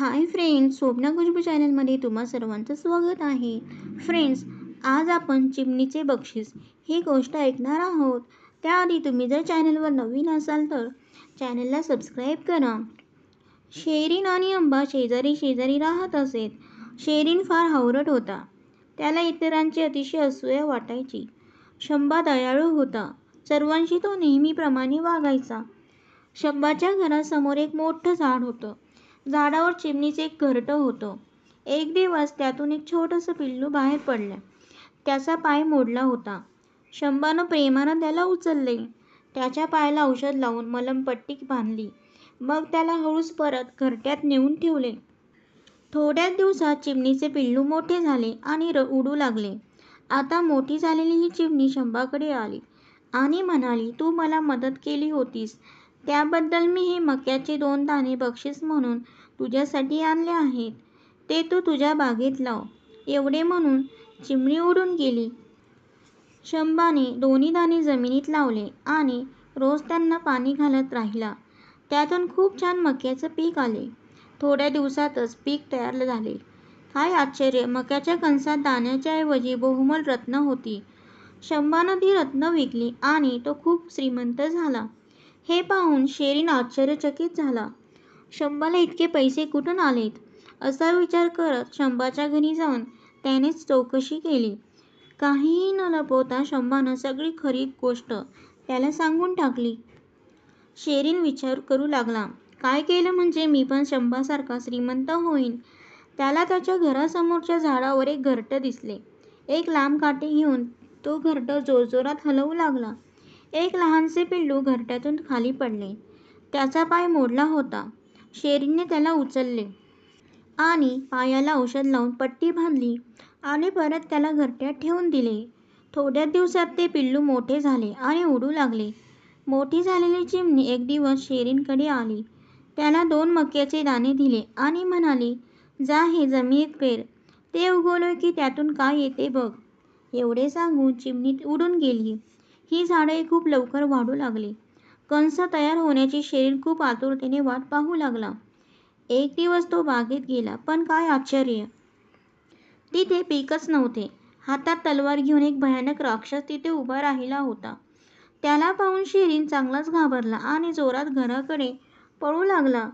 Hi friends Swapna Khushboo चॅनलमध्ये तुम्हा सर्वांचं स्वागत आहे. फ्रेंड्स आज आपण चिमणीचे बक्षीस ही गोष्ट ऐकणार आहोत. त्याआधी तुम्ही जर चॅनलवर नवीन असाल तर चॅनलला सबस्क्राईब करा. शेरीन आणि अंबा शेजारी शेजारी राहत असेत शेरीन फार हावरट होता. त्याला इतरांची अतिशय असूया वाटायची. शंभा दयाळू होता. सर्वांशी तो नेहमीप्रमाणे वागायचा. शंभाच्या घरासमोर एक मोठं झाड होतं. झाडावर चिमणीचं एक घरटं होतं. एक दिवस त्यातून एक छोटंसं पिल्लू बाहेर पडलं. त्याचा पाय मोडला होता. शंभानं प्रेमानं त्याला उचलले. त्याच्या पायाला औषध लावून मलमपट्टी बांधली. मग त्याला हळूच परत घरट्यात नेऊन ठेवले. थोड्याच दिवसात चिमणीचे पिल्लू मोठे झाले आणि र उडू लागले. आता मोठी झालेली ही चिमणी शंभाकडे आली आणि म्हणाली तू मला मदत केली होतीस. त्याबद्दल मी हे मक्याचे दोन दाणे बक्षीस म्हणून तुझ्यासाठी आणले आहेत. ते तू तुझ्या बागेत लाव. एवढे म्हणून चिमणी उडून गेली. शंभाने दोन्ही दाणे जमिनीत लावले आणि रोज त्यांना पाणी घालत राहिला. त्यातून खूप छान मक्याचं पीक आले. थोड्या दिवसातच पीक तयार झाले. काय आश्चर्य! मक्याच्या कणसात दाण्याच्या ऐवजी बहुमल रत्न होती. शंभानं ती रत्न विकली आणि तो खूप श्रीमंत झाला. हे पाहून शेरीन आश्चर्यचकित झाला. शंभाला इतके पैसे कुठून आलेत? असा विचार करत शंभाच्या घरी जाऊन त्यानेच चौकशी केली. काहीही न लपवता शंभानं सगळी खरी गोष्ट त्याला सांगून टाकली. शेरीन विचार करू लागला. काय केलं म्हणजे मी पण शंभासारखा श्रीमंत होईन. त्याला त्याच्या घरासमोरच्या झाडावर एक घरटं दिसले. एक लांब काठी घेऊन तो घरटं जोरजोरात हलवू लागला. एक लहानसे पिल्लू घरट्यातून खाली पडले. त्याचा पाय मोडला होता. शेरीने त्याला उचलले आणि पायाला औषध लावून पट्टी बांधली आणि परत त्याला घरट्यात ठेवून दिले. थोड्याच दिवसात ते पिल्लू मोठे झाले आणि उडू लागले. मोठी झालेली चिमणी एक दिवस शेरींकडे आली. त्याला दोन मक्याचे दाणे दिले आणि म्हणाली जा हे जमिनीत पेर. ते उगवले की त्यातून काय येते बघ. एवढे सांगून चिमणी उडून गेली. ही झाडे खूप लवकर वाढू लागली. कंस तयार होण्याची शरीर खूप आतुरतेने वाट पाहू लागला. एक दिवस तो बागेत गेला पण काय आश्चर्य! तिथे पीकच नव्हते. हातात तलवार घेऊन एक भयानक राक्षस तिथे उभा राहिला होता. त्याला पाहून शिरीन चांगलाच घाबरला आणि जोरात घराकडे पळू लागला.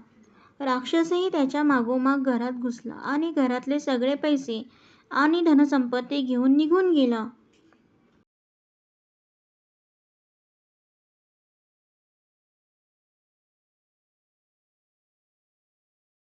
राक्षसही त्याच्या मागोमाग घरात घुसला आणि घरातले सगळे पैसे आणि धनसंपत्ती घेऊन निघून गेला.